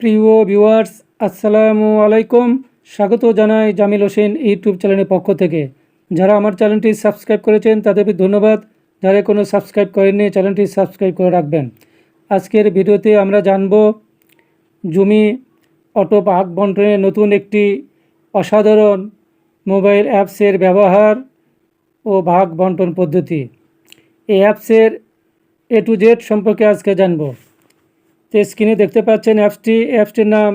প্রিয় ভিউয়ার্স, আসসালামু আলাইকুম। স্বাগত জানাই জামিল হোসেন ইউটিউব চ্যানেলের পক্ষ থেকে। যারা আমার চ্যানেলটি সাবস্ক্রাইব করেছেন তাদেরকে ধন্যবাদ। যারা কোনো সাবস্ক্রাইব করেননি, চ্যানেলটি সাবস্ক্রাইব করে রাখবেন। আজকের ভিডিওতে আমরা জানব জমি অটো ভাগ বন্টনের নতুন একটি অসাধারণ মোবাইল অ্যাপসের ব্যবহার ও ভাগ বন্টন পদ্ধতি। এই অ্যাপসের এ টু জেড সম্পর্কে আজকে জানব। তো স্ক্রিনে দেখতে পাচ্ছেন অ্যাপসটি অ্যাপসটির নাম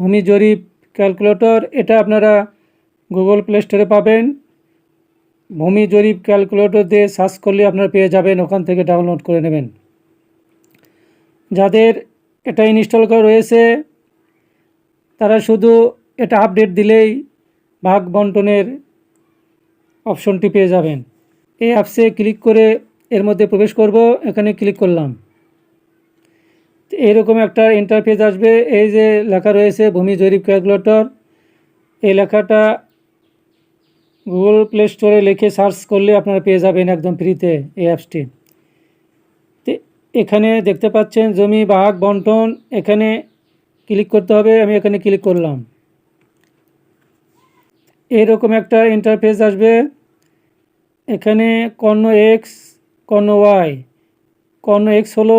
ভূমি জরিপ ক্যালকুলেটর এটা আপনারা গুগল প্লে স্টোরে পাবেন। ভূমি জরিপ ক্যালকুলেটর দিয়ে সার্চ করলে আপনারা পেয়ে যাবেন, ওখান থেকে ডাউনলোড করে নেবেন। যাদের এটা ইনস্টল করা রয়েছে, তারা শুধু এটা আপডেট দিলেই ভাগ বন্টনের অপশনটি পেয়ে যাবেন। এই অ্যাপসে ক্লিক করে এর মধ্যে প্রবেশ করব, এখানে ক্লিক করলাম। এরকম একটা ইন্টারফেস আসবে। এই যে লেখা রয়েছে ভূমি জরিপ ক্যালকুলেটর এই লেখাটা গুগল প্লে স্টোরে লিখে সার্চ করলে আপনারা পেয়ে যাবেন একদম ফ্রিতে এই অ্যাপসটি এখানে দেখতে পাচ্ছেন জমি, বাঘ, বন্টন। এখানে ক্লিক করতে হবে, আমি এখানে ক্লিক করলাম। এরকম একটা ইন্টারফেস আসবে। এখানে কর্ণ এক্স কর্ণ ওয়াই কর্ণ এক্স হলো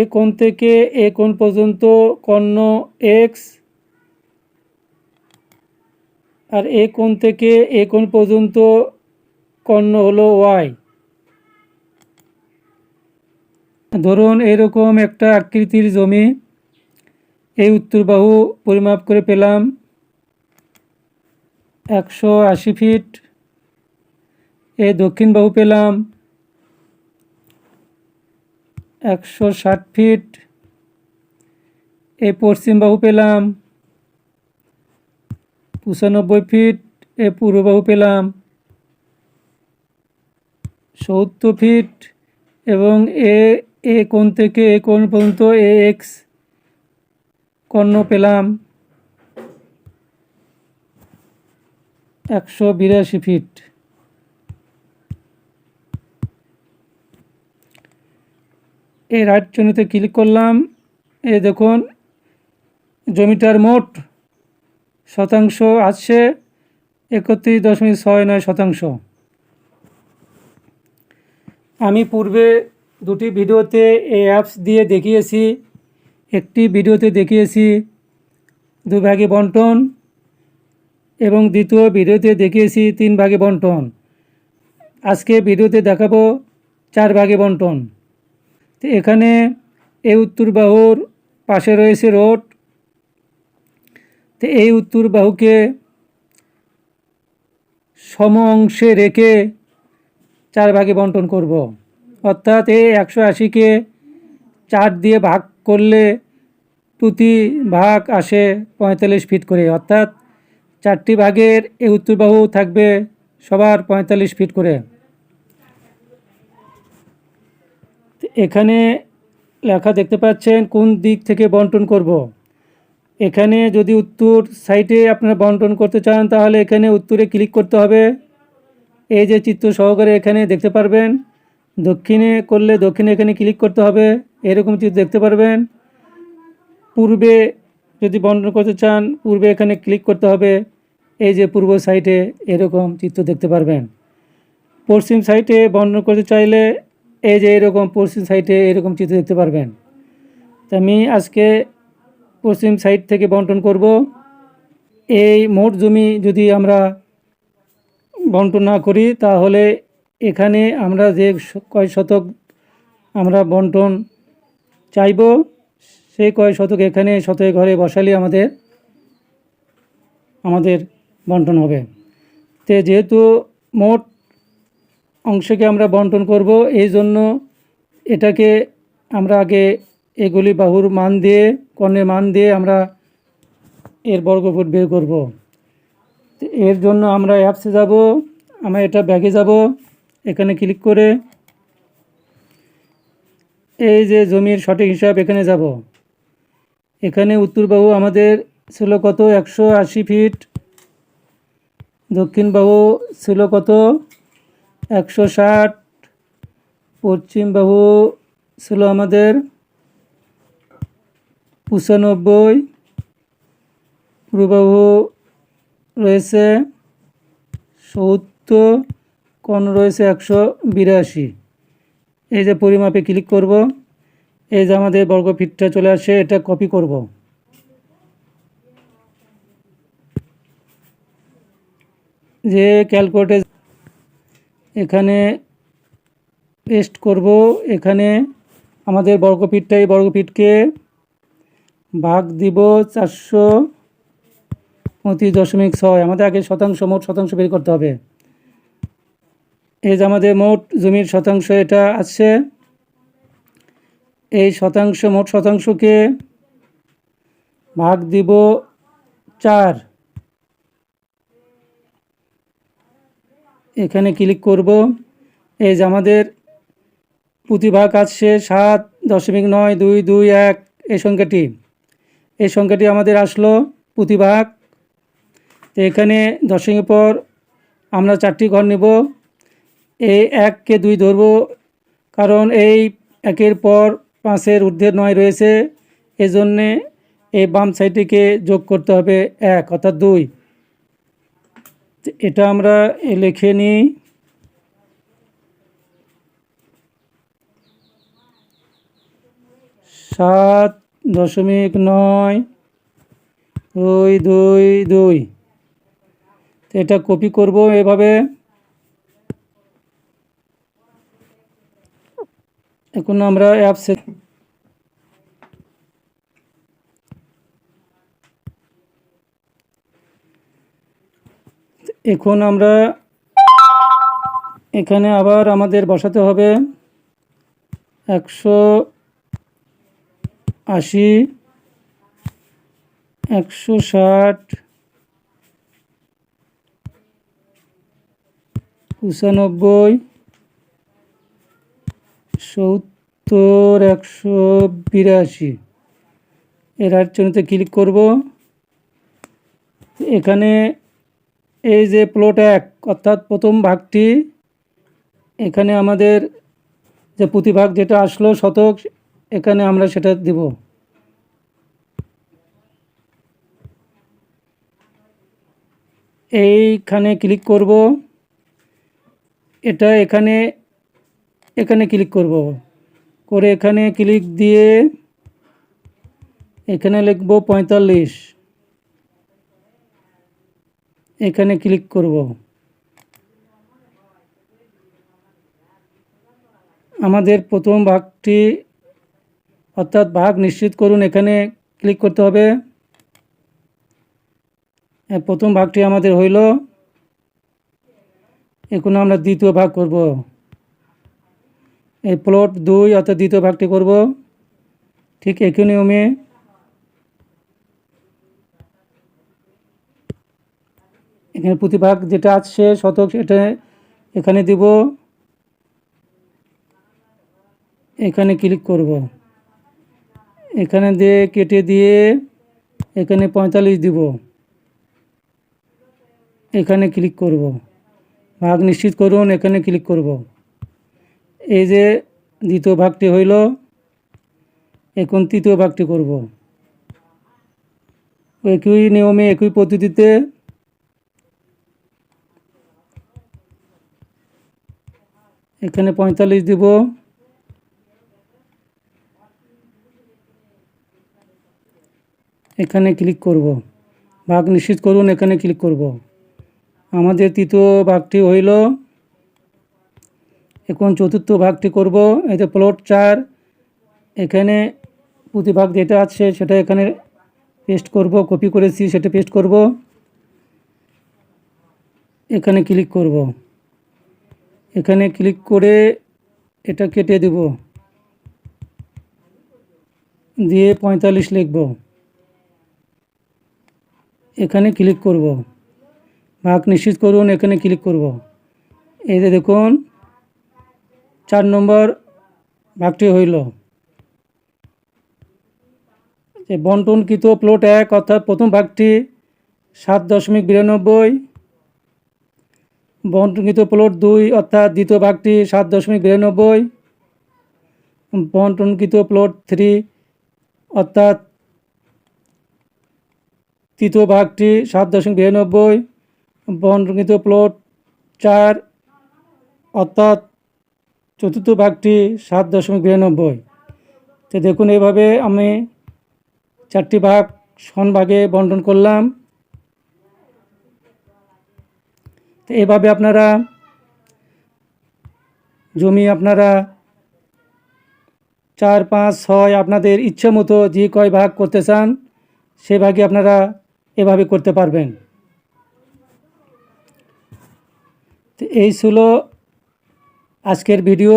এ কোণ থেকে এ কোণ পর্যন্ত কর্ণ এক্স, আর এ কোণ থেকে এ পর্যন্ত কর্ণ হলো ওয়াই। ধরুন এরকম একটা আকৃতির জমি, এই উত্তর বাহু পরিমাপ করে পেলাম একশো আশি ফিট, এ দক্ষিণ বাহু পেলাম একশো ষাট ফিট। এ পশ্চিম বাহু পেলাম। পঁচানব্বই ফিট। এ পূর্ব বাহু পেলাম। সত্তর ফিট এবং এ এ কোণ থেকে এ কোণ পর্যন্ত এ এক্স কর্ণ পেলাম। একশো বিরাশি ফিট। এই রাইট চিহ্নতে ক্লিক করলাম। এই দেখুন, জমিটার মোট শতাংশ আছে একত্রিশ দশমিক ছয় নয় শতাংশ। আমি পূর্বে দুটি ভিডিওতে এই অ্যাপস দিয়ে দেখিয়েছি, একটি ভিডিওতে দেখিয়েছি দু ভাগে বন্টন, এবং দ্বিতীয় ভিডিওতে দেখিয়েছি তিন ভাগে বন্টন। আজকে ভিডিওতে দেখাবো চার ভাগে বন্টন। তো এখানে এই উত্তর বাহুর পাশে রয়েছে রোড। তো এই উত্তর বাহুকে সম অংশে রেখে চার ভাগে বন্টন করব। অর্থাৎ এই একশো আশিকে চার দিয়ে ভাগ করলে প্রতি ভাগ আসে পঁয়তাল্লিশ ফিট করে। অর্থাৎ চারটি ভাগের এই উত্তর বাহু থাকবে সবার পঁয়তাল্লিশ ফিট করে। এখানে লেখা দেখতে পাচ্ছেন, কোন দিক থেকে বন্টন করব। এখানে যদি উত্তর সাইটে আপনারা বন্টন করতে চান, তাহলে এখানে উত্তরে ক্লিক করতে হবে। এই যে চিত্র সহকারে এখানে দেখতে পারবেন, দক্ষিণে করলে দক্ষিণে এখানে ক্লিক করতে হবে। এরকম চিত্র দেখতে পারবেন। পূর্বে যদি বন্টন করতে চান, পূর্বে এখানে ক্লিক করতে হবে। এই যে পূর্ব সাইটে এরকম চিত্র দেখতে পারবেন। পশ্চিম সাইটে বন্টন করতে চাইলে এই যে এরকম পশ্চিম সাইডে এরকম চিত্র দেখতে পারবেন। তা আমি আজকে পশ্চিম সাইড থেকে বন্টন করব। এই মোট জমি যদি আমরা বন্টন না করি, তাহলে এখানে আমরা যে কয় শতক আমরা বন্টন চাইব, সেই কয় শতক এখানে শতক ঘরে বসালে আমাদের আমাদের বন্টন হবে। তে যেহেতু মোট অংশকে আমরা বন্টন করব। এই জন্য এটাকে আমরা আগে এগুলি বাহুর মান দিয়ে, কর্ণের মান দিয়ে আমরা এর বর্গফুট বের করব। এর জন্য আমরা অ্যাপসে যাব, আমরা এটা ব্যাগে যাব, এখানে ক্লিক করে এই যে জমির সঠিক হিসাব এখানে যাব। এখানে উত্তর বাহু আমাদের ছিল কত? একশো আশি ফিট। দক্ষিণ বাহু ছিল কত? একশো ষাট, পশ্চিম বাহু ছিল আমাদের পঁচানব্বই পূর্বাবু রয়েছে সত্তর কোণ রয়েছে একশো বিরাশি। এই যে পরিমাপে ক্লিক করব, এই যে আমাদের বর্গ ফিটটা চলে আসে, এটা কপি করব। যে ক্যালকুলেটে এখানে পেস্ট করব। এখানে আমাদের বর্গফিটটা এই বর্গফিটকে ভাগ দিব চারশো পঁয়ত্রিশ দশমিক ছয়। আমাদের আগে শতাংশ, মোট শতাংশ বের করতে হবে। এই যে আমাদের মোট জমির শতাংশ, এটা আছে। এই শতাংশ, মোট শতাংশকে ভাগ দিব চার। এখানে ক্লিক করব। এই যে আমাদের প্রতিভাগ আসছে সাত দশমিক নয় দুই দুই এক এই সংখ্যাটি। এই সংখ্যাটি আমাদের আসলো প্রতিভাগ। এখানে দশমিকের পর আমরা চারটি ঘর নেব। এই এককে দুই ধরব, কারণ এই একের পর পাঁচের ঊর্ধ্বে নয় রয়েছে। এজন্যে এই বাম সাইডটিকে যোগ করতে হবে এক, অর্থাৎ দুই। এটা আমরা লিখে নিই। সাত দশমিক নয়, দুই দুই দুই। এটা কপি করব এভাবে। এখন আমরা অ্যাপসে এখন আমরা এখানে আবার আমাদের বসাতে হবে একশো আশি, একশো ষাট, পঁচানব্বই, সত্তর, একশো বিরাশি। এর আটচনিতে ক্লিক করব। এখানে এই যে প্লট এক, অর্থাৎ প্রথম ভাগটি, এখানে আমাদের যে প্রতিভাগ যেটা আসলো শতক, এখানে আমরা সেটা দেব। এইখানে ক্লিক করব। এটা এখানে এখানে ক্লিক করব। করে এখানে ক্লিক দিয়ে এখানে লিখব পঁয়তাল্লিশ। এখানে ক্লিক করব। আমাদের প্রথম ভাগটি অর্থাৎ ভাগ নিশ্চিত করুন, এখানে ক্লিক করতে হবে। প্রথম ভাগটি আমাদের হইল। এখন আমরা দ্বিতীয় ভাগ করব। এই প্লট দুই অর্থাৎ দ্বিতীয় ভাগটি করব। ঠিক একই নিয়মে এখানে প্রতিভাগ যেটা আছে, শতক, সেটা এখানে দিব। এখানে ক্লিক করব। এখানে দিয়ে কেটে দিয়ে এখানে পঁয়তাল্লিশ দিব। এখানে ক্লিক করব। ভাগ নিশ্চিত করুন, এখানে ক্লিক করব। এই যে দ্বিতীয় ভাগটি হইল, এখন তৃতীয় ভাগটি করব। একই নিয়মে, একই পদ্ধতিতে এখানে পঁয়তাল্লিশ দিব। এখানে ক্লিক করব। ভাগ নিশ্চিত করুন, এখানে ক্লিক করব। আমাদের তৃতীয় ভাগটি হইল, এখন চতুর্থ ভাগটি করব। এতে প্লট চার, এখানে প্রতিভাগ যেটা আছে সেটা এখানে পেস্ট করব কপি করেছি, সেটা পেস্ট করব। এখানে ক্লিক করব। এখানে ক্লিক করে এটা কেটে দেব। দিয়ে পঁয়তাল্লিশ লিখব। এখানে ক্লিক করব। ভাগ নিশ্চিত করুন, এখানে ক্লিক করব। এই যে দেখুন, চার নম্বর ভাগটি হইল। যে বন্টনকৃত প্লট এক, অর্থাৎ প্রথম ভাগটি সাত দশমিক বিরানব্বই বন্টনকৃত প্লট দুই, অর্থাৎ দ্বিতীয় ভাগটি সাত দশমিক বিরানব্বই। বন্টনকৃত প্লট থ্রি, অর্থাৎ তৃতীয় ভাগটি সাত দশমিক বিরানব্বই। বন্টনকৃত প্লট চার, অর্থাৎ চতুর্থ ভাগটি সাত দশমিক বিরানব্বই। তো দেখুন, এইভাবে আমি চারটি ভাগ সন ভাগে বন্টন করলাম। তো এইভাবে আপনারা জমি আপনারা চার, পাঁচ, ছয় আপনাদের ইচ্ছে মতো যে কয় ভাগ করতে চান, সে ভাগে আপনারা এভাবে করতে পারবেন। তো এই ছিল আজকের ভিডিও।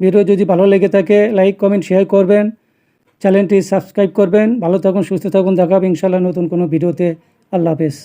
ভিডিও যদি ভালো লেগে থাকে, লাইক, কমেন্ট, শেয়ার করবেন। চ্যানেলটি সাবস্ক্রাইব করবেন। ভালো থাকুন, সুস্থ থাকুন। দেখাবে ইনশাল্লাহ নতুন কোনো ভিডিওতে। আল্লাহ হাফেজ।